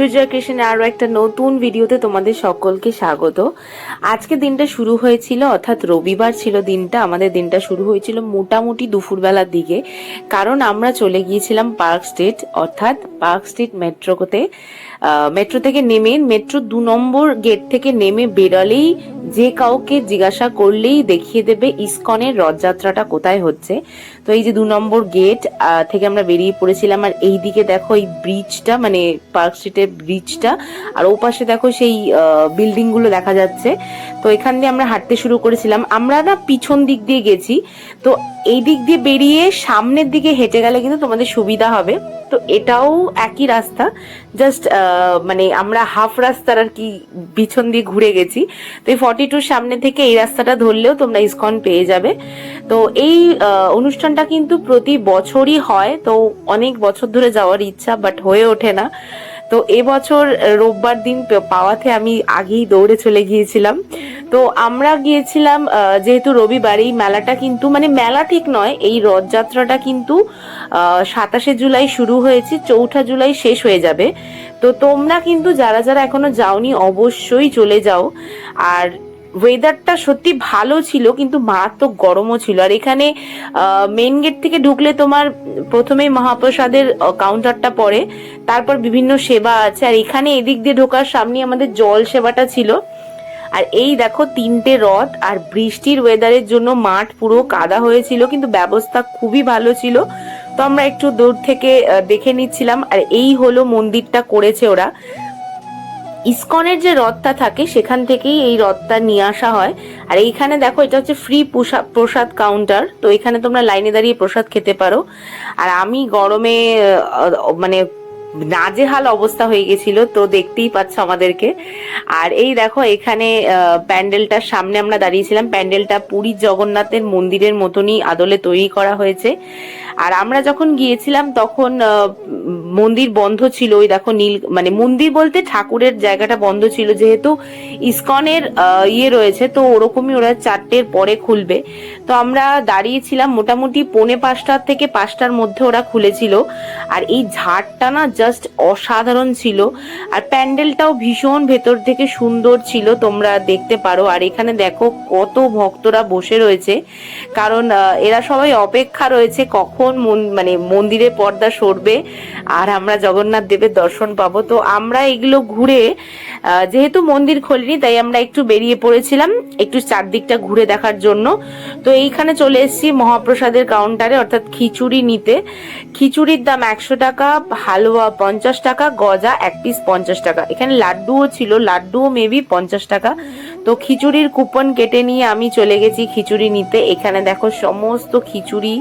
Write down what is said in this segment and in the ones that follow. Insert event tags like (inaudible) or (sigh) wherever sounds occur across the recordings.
সূর্য কৃষ্ণের আরও একটা নতুন ভিডিওতে তোমাদের সকলকে স্বাগত। আজকে দিনটা শুরু হয়েছিল, অর্থাৎ রবিবার ছিল দিনটা, আমাদের দিনটা শুরু হয়েছিল মোটামুটি দুপুরবেলার দিকে, কারণ আমরা চলে গিয়েছিলাম পার্ক স্ট্রিট, অর্থাৎ পার্ক স্ট্রিট মেট্রোতে মেট্রো থেকে নেমে, মেট্রো দু নম্বর গেট থেকে নেমে বেরোলেই যে কাউকে জিজ্ঞাসা করলেই দেখিয়ে দেবে ইসকনের রথযাত্রাটা কোথায় হচ্ছে। তো এই যে দু নম্বর গেট থেকে আমরা বেরিয়ে পড়েছিলাম, আর এই দিকে দেখো এই ব্রিজটা মানে পার্ক স্ট্রিটের ব্রিজটা আর ও পাশে দেখো সেই বিল্ডিংগুলো দেখা যাচ্ছে। তো এখান দিয়ে আমরা হাঁটতে শুরু করেছিলাম। আমরা না পিছন দিক দিয়ে গেছি। তো এই দিক দিয়ে বেরিয়ে সামনের দিকে হেঁটে গেলে কিন্তু তোমাদের সুবিধা হবে। তো এটাও একই রাস্তা। জাস্ট মানে আমরা হাফ রাস্তার আর কি পিছন দিয়ে ঘুরে গেছি। তো এই ফর্টি টুর সামনে থেকে এই রাস্তাটা ধরলেও তোমরা ইসকন পেয়ে যাবে। তো এই অনুষ্ঠানটা কিন্তু প্রতি বছরই হয়। তো অনেক বছর ধরে যাওয়ার ইচ্ছা বাট হয়ে ওঠে না। তো এবছর রোববার দিন পাওয়াতে আমি আগেই দৌড়ে চলে গিয়েছিলাম। তো আমরা গিয়েছিলাম যেহেতু রবিবার, এই মেলাটা কিন্তু মানে মেলা ঠিক নয়, এই রথযাত্রাটা কিন্তু সাতাশে জুলাই শুরু হয়েছে, চৌঠা জুলাই শেষ হয়ে যাবে। তো তোমরা কিন্তু যারা যারা এখনও যাওনি, অবশ্যই চলে যাও। আর ওয়েদারটা সত্যি ভালো ছিল, কিন্তু মারাত্মক গরমও ছিল। আর এখানে মেন গেট থেকে ঢুকলে তোমার প্রথমেই মহাপ্রসাদের কাউন্টারটা পড়ে। তারপর বিভিন্ন সেবা আছে। আর এখানে এদিক দিয়ে ঢোকার সামনে আমাদের জল সেবাটা ছিল। আর এই দেখো, তিনটে রথ আর বৃষ্টির ওয়েদারের জন্য মাঠ পুরো কাদা হয়েছিল, কিন্তু ব্যবস্থা খুবই ভালো ছিল। তো আমরা একটু দূর থেকে দেখে নিচ্ছিলাম। আর এই হলো মন্দিরটা করেছে ওরা। ইসকনের যে রথটা থাকে, সেখান থেকেই এই রথটা নিয়ে আসা হয়। আর এইখানে দেখো, এটা হচ্ছে ফ্রি প্রসাদ কাউন্টার তো এখানে তোমরা লাইনে দাঁড়িয়ে প্রসাদ খেতে পারো। আর আমি গরমে মানে নাজেহাল অবস্থা হয়ে গেছিল, তো দেখতেই পাচ্ছ আমাদেরকে। আর এই দেখো, এখানে প্যান্ডেলটার সামনে আমরা দাঁড়িয়েছিলাম। প্যান্ডেলটা পুরী জগন্নাথের মন্দিরের মতনই আদলে তৈরি করা হয়েছে। আর আমরা যখন গিয়েছিলাম, তখন মন্দির বন্ধ ছিল, ওই দেখো নীল মানে মন্দির বলতে ঠাকুরের জায়গাটা বন্ধ ছিল যেহেতু ইসকনের ইয়ে রয়েছে, তো ওরকমই ওরা চারটের পরে খুলবে। তো আমরা দাঁড়িয়েছিলাম মোটামুটি পৌনে পাঁচটার থেকে পাঁচটার মধ্যে ওরা খুলেছিল। আর এই ঝাড়টা না জাস্ট অসাধারণ ছিল। আর প্যান্ডেলটাও ভীষণ ভেতর থেকে সুন্দর ছিল, তোমরা দেখতে পারো। আর এখানে দেখো কত ভক্তরা বসে রয়েছে। কারণ এরা সবাই অপেক্ষা রয়েছে কখন মন- মানে মন্দিরে পর্দা সরবে। আর আমরা জগন্নাথ দেবের দর্শন পাবো। তো আমরা এগুলো ঘুরে যেহেতু মন্দির খোলেনি, তাই আমরা একটু বেরিয়ে পড়েছিলাম, একটু চারদিকটা ঘুরে দেখার জন্য। তো এইখানে চলে এসেছি মহাপ্রসাদের কাউন্টারে অর্থাৎ খিচুড়ি নিতে। খিচুড়ির দাম একশো টাকা, হালুয়া পঞ্চাশ টাকা, গজা এক পিস পঞ্চাশ টাকা। এখানে লাড্ডুও ছিল, লাড্ডুও মেবি পঞ্চাশ টাকা। তো খিচুড়ির কুপন কেটে নিয়ে আমি চলে গেছি খিচুড়ি নিতে। এখানে দেখো সমস্ত খিচুড়ি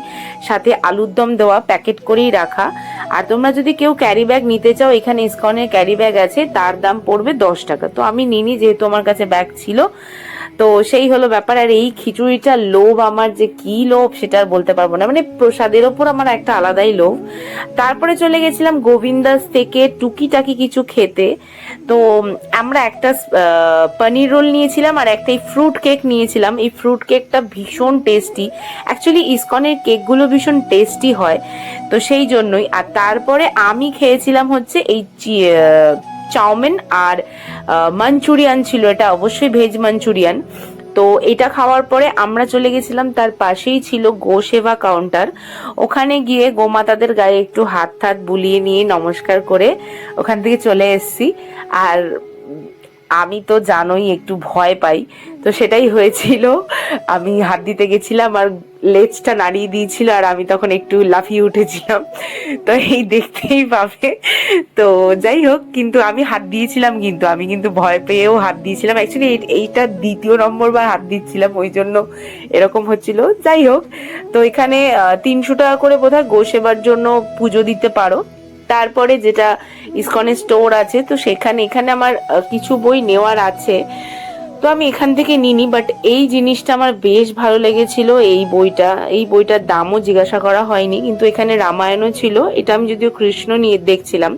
সাথে আলুর দম দেওয়া প্যাকেট করেই রাখা। আর তোমরা যদি কেউ ক্যারি ব্যাগ নিতে চাও, এখানে ইসকনের ক্যারি ব্যাগ আছে, তার দাম পড়বে দশ টাকা। তো আমি নিনি যেহেতু আমার কাছে ব্যাগ ছিল তো সেই হলো ব্যাপার। আর এই খিচুড়িটা লোভ আমার যে কি লোভ সেটা আর বলতে পারব না। মানে প্রসাদের ওপর আমার একটা আলাদাই লোভ। তারপরে চলে গেছিলাম গোবিন্দাস থেকে টুকিটাকি কিছু খেতে। তো আমরা একটা পনির রোল নিয়েছিলাম আর একটা এই ফ্রুট কেক নিয়েছিলাম। এই ফ্রুট কেকটা ভীষণ টেস্টি। অ্যাকচুয়ালি ইসকনের কেকগুলো ভীষণ টেস্টি হয়। তো সেই জন্যই। আর তারপরে আমি খেয়েছিলাম হচ্ছে এই চাউমিন আর মাঞ্চুরিয়ান ছিল, এটা অবশ্যই ভেজ মাঞ্চুরিয়ান তো এটা খাওয়ার পরে আমরা চলে গেছিলাম, তার পাশেই ছিল গো সেবা কাউন্টার ওখানে গিয়ে গোমাতাদের গায়ে একটু হাত হাত বুলিয়ে নিয়ে নমস্কার করে ওখান থেকে চলে এসছি। আর আমি তো জানোই, একটু ভয় পাই। তো সেটাই হয়েছিল। আমি হাত দিতে গেছিলাম আর লেজটা নাড়িয়ে দিয়েছিল আর আমি তখন একটু লাফিয়ে উঠেছিলাম। তো এই দেখতেই পাবে। তো যাই হোক, কিন্তু আমি হাত দিয়েছিলাম কিন্তু, আমি কিন্তু ভয় পেয়েও হাত দিয়েছিলাম। অ্যাকচুয়ালি এইটা দ্বিতীয় নম্বর বার হাত দিচ্ছিলাম, ওই জন্য এরকম হচ্ছিল। যাই হোক, তো এখানে তিনশো টাকা করে বোধহয় গো সেবার জন্য পুজো দিতে পারো। তারপরে যেটা ইসকনের স্টোর আছে, তো সেখানে, এখানে আমার কিছু বই নেওয়ার আছে। তো আমি এখান থেকে নিনি বাট এই জিনিসটা আমার বেশ ভালো লেগেছিল, এই বইটা। এই বইটার দামও জিজ্ঞাসা করা হয়নি, কিন্তু এখানে রামায়ণও ছিল, এটা আমি যদিও কৃষ্ণ নিয়ে দেখছিলাম।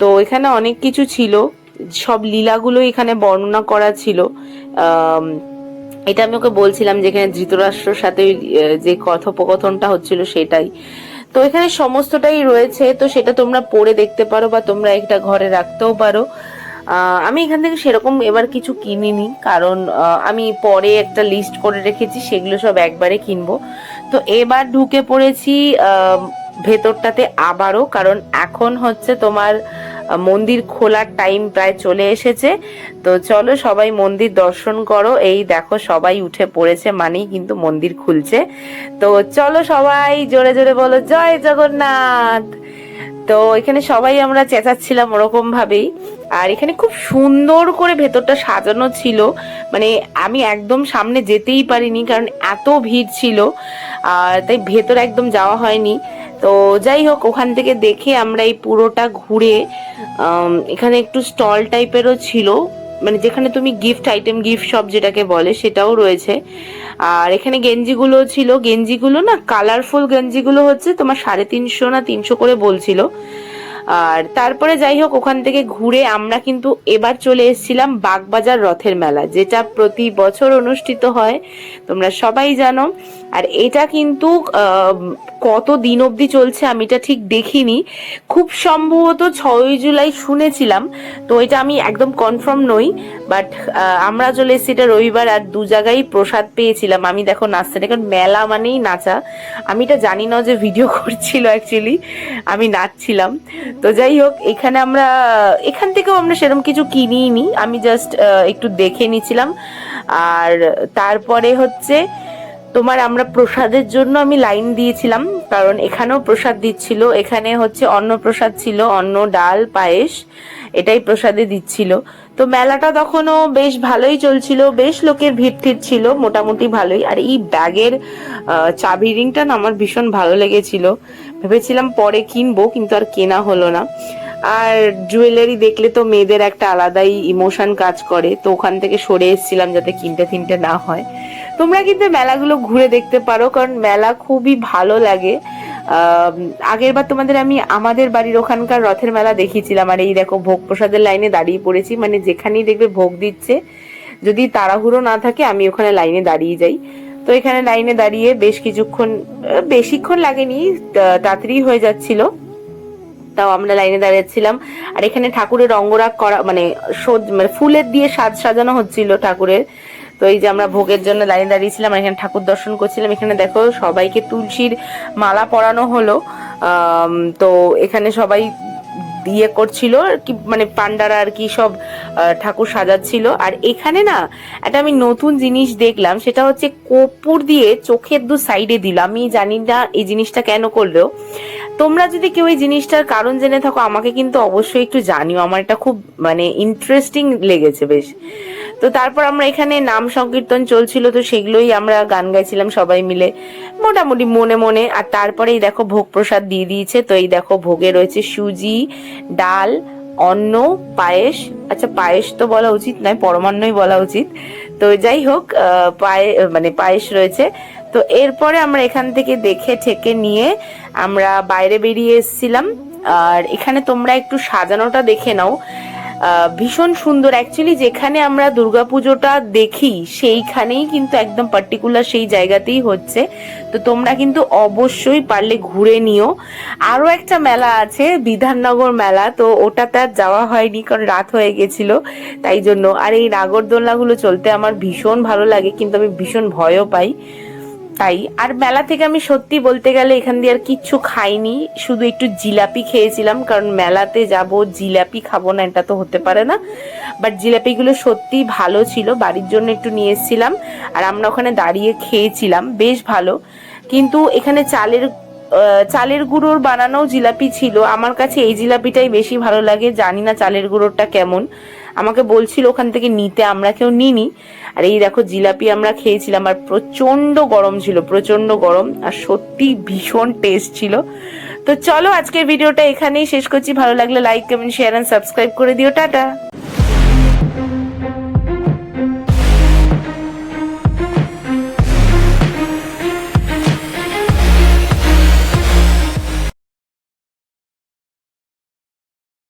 তো এখানে অনেক কিছু ছিল, সব লীলাগুলো এখানে বর্ণনা করা ছিল। এটা আমি ওকে বলছিলাম যেখানে ধৃতরাষ্ট্রর সাথে যে কথোপকথনটা হচ্ছিল সেটাই। তো এখানে সমস্তটাই রয়েছে, তো সেটা তোমরা পরে দেখতে পারো বা তোমরা একটা ঘরে রাখতেও পারো। আমি এখান থেকে সেরকম এবার কিছু কিনিনি, কারণ আমি পরে একটা লিস্ট করে রেখেছি, সেগুলো সব একবারে কিনবো। তো এবার ঢুকে পড়েছি ভেতরটাতে আবারও, কারণ এখন হচ্ছে তোমার মন্দির খোলার টাইম প্রায় চলে এসেছে। তো চলো সবাই মন্দির দর্শন করো। এই দেখো সবাই উঠে পড়েছে, মানেই কিন্তু মন্দির খুলছে। তো চলো সবাই জোরে জোরে বলো, জয় জগন্নাথ! তো এখানে সবাই আমরা চেঁচাচ্ছিলাম ওরকম ভাবেই। আর এখানে খুব সুন্দর করে ভেতরটা সাজানো ছিল। মানে আমি একদম সামনে যেতেই পারিনি কারণ এত ভিড় ছিল, আর তাই ভেতর একদম যাওয়া হয়নি। তো যাই হোক, ওখান থেকে দেখে আমরা এই পুরোটা ঘুরে এখানে একটু স্টল টাইপেরও ছিল। মানে যেখানে তুমি গিফট আইটেম গিফট শপ যেটাকে বলে সেটাও রয়েছে। আর এখানে গেঞ্জিগুলো ছিল। গেঞ্জিগুলো না কালারফুল গেঞ্জিগুলো হচ্ছে তোমার সাড়ে তিনশো না তিনশো করে বলছিল। আর তারপরে যাই হোক, ওখান থেকে ঘুরে আমরা কিন্তু এবার চলে এসেছিলাম বাগবাজার রথের মেলা যেটা প্রতি বছর অনুষ্ঠিত হয়। তোমরা সবাই জানো আর এটা কিন্তু কত দিন অবধি চলছে আমি এটা ঠিক দেখিনি। খুব সম্ভবত ছয়ই জুলাই শুনেছিলাম, তো এটা আমি একদম কনফার্ম নই বাট আমরা চলে এসেছি এটা রবিবার আর দু জায়গায় প্রসাদ পেয়েছিলাম। আমি দেখো নাচতে কারণ মেলা মানেই নাচা। আমি এটা জানি না যে ভিডিও (laughs) করছিল অ্যাকচুয়ালি আমি নাচছিলাম। তো যাই হোক, এখানে আমরা, এখান থেকেও আমরা সেরকম কিছু কিনিই নি আমি জাস্ট একটু দেখে নিছিলাম। আর তারপরে হচ্ছে তোমার আমরা প্রসাদের জন্য আমি লাইন দিয়েছিলাম, কারণ এখানেও প্রসাদ দিচ্ছিল, এখানে হচ্ছে অন্ন প্রসাদ ছিল, অন্ন, ডাল, পায়েস, এটাই প্রসাদে দিচ্ছিল। তো মেলাটা তখনও বেশ ভালোই চলছিল, বেশ লোকের ভিড় টিড় ছিল, মোটামুটি ভালোই। আর এই ব্যাগের চাবি রিংটা না আমার ভীষণ ভালো লেগেছিল। ভেবেছিলাম পরে কিনবো, কিন্তু আর কেনা হলো না। আর জুয়েলারি দেখলে তো মেয়েদের একটা আলাদাই ইমোশন কাজ করে, তো ওখান থেকে সরে এসেছিলাম যাতে কিনতে তিনটে না হয়। তোমরা কিন্তু মেলাগুলো ঘুরে দেখতে পারো, কারণ মেলা খুবই ভালো লাগে। আগের বার তোমাদের আমি আমাদের বাড়ির ওখানকার রথের মেলা দেখিয়েছিলাম, আর এই দেখো ভোগ প্রসাদের লাইনে দাঁড়িয়ে পড়েছি মানে যেখানেই দেখবে ভোগ দিচ্ছে। যদি তাড়াহুড়ো না থাকে, আমি ওখানে লাইনে দাঁড়িয়ে যাই। তো এখানে লাইনে দাঁড়িয়ে বেশ কিছুক্ষণ বেশিক্ষণ লাগেনি তাড়াতাড়ি হয়ে যাচ্ছিল। তাও আমরা লাইনে দাঁড়িয়েছিলাম। আর এখানে ঠাকুরের রঙ্গরাগ করা মানে মানে ফুলের দিয়ে সাজ সাজানো হচ্ছিল ঠাকুরের। তো এই যে আমরা ভোগের জন্য দাঁড়িয়ে দাঁড়িয়েছিলাম এখানে ঠাকুর দর্শন করছিলাম। এখানে দেখো সবাইকে তুলসীর মালা পরানো হলো। তো এখানে সবাই দিয়ে করছিল কি মানে পান্ডারা আর কি সব ঠাকুর সাজাচ্ছিল। আর এখানে না একটা আমি নতুন জিনিস দেখলাম, সেটা হচ্ছে কর্পূর দিয়ে চোখের দু সাইডে দিল। আমি জানি না এই জিনিসটা কেন করল। তোমরা যদি কেউ এই জিনিসটার কারণ জেনে থাকো, আমাকে কিন্তু অবশ্যই একটু জানিও। আমার এটা খুব মানে ইন্টারেস্টিং লেগেছে বেশ। তো তারপর আমরা এখানে নাম সংকীর্তন চলছিল, তো সেগুলোই আমরা গান গাইছিলাম সবাই মিলে। মোটামুটি মনে মনে, আর তারপরে এই দেখো ভোগ প্রসাদ দিয়ে দিয়েছে, তো এই দেখো ভোগে রয়েছে সুজি, ডাল, অন্ন, পায়েস। আচ্ছা পায়েস তো বলা উচিত নয়, পরমান্নই বলা উচিত। তো যাই হোক পায়ে মানে পায়েস রয়েছে। তো এরপরে আমরা এখান থেকে দেখে ঠেকে নিয়ে আমরা বাইরে বেরিয়ে এসেছিলাম। আর এখানে তোমরা একটু সাজানোটা দেখে নাও। ভীষণ সুন্দর। অ্যাকচুয়ালি যেখানে আমরা দুর্গাপুজোটা দেখি, সেইখানেই কিন্তু একদম পার্টিকুলার সেই জায়গাতেই হচ্ছে। তো তোমরা কিন্তু অবশ্যই পারলে ঘুরে নিও। আরও একটা মেলা আছে, বিধাননগর মেলা। তো ওটাতে আর যাওয়া হয়নি, কারণ রাত হয়ে গেছিল। তাই জন্য। আর এই নাগরদোলনাগুলো চলতে আমার ভীষণ ভালো লাগে, কিন্তু আমি ভীষণ ভয়ও পাই। তাই। আর মেলা থেকে আমি সত্যি বলতে গেলে এখান দিয়ে আর কিচ্ছু খাইনি, শুধু একটু জিলাপি খেয়েছিলাম, কারণ মেলাতে যাব, জিলাপি খাব না, এটা তো হতে পারে না। বাট জিলাপিগুলো সত্যি ভালো ছিল, বাড়ির জন্য একটু নিয়ে এসেছিলাম, আর আমরা ওখানে দাঁড়িয়ে খেয়েছিলাম, বেশ ভালো। কিন্তু এখানে চালের চালের গুঁড়োর বানানো জিলাপি ছিল। আমার কাছে এই জিলাপিটাই বেশি ভালো লাগে, জানি না চালের গুঁড়োটা কেমন। আমাকে বলছিল ওখান থেকে নিতে, আমরা কেউ নিনি আর এই দেখো জিলাপি আমরা খেয়েছিলাম, আর প্রচণ্ড গরম ছিল প্রচণ্ড গরম, আর সত্যি ভীষণ টেস্ট ছিল। তো চলো আজকের ভিডিওটা এখানেই শেষ করছি। ভালো লাগলে like comment share and subscribe করে দিও। টাটা!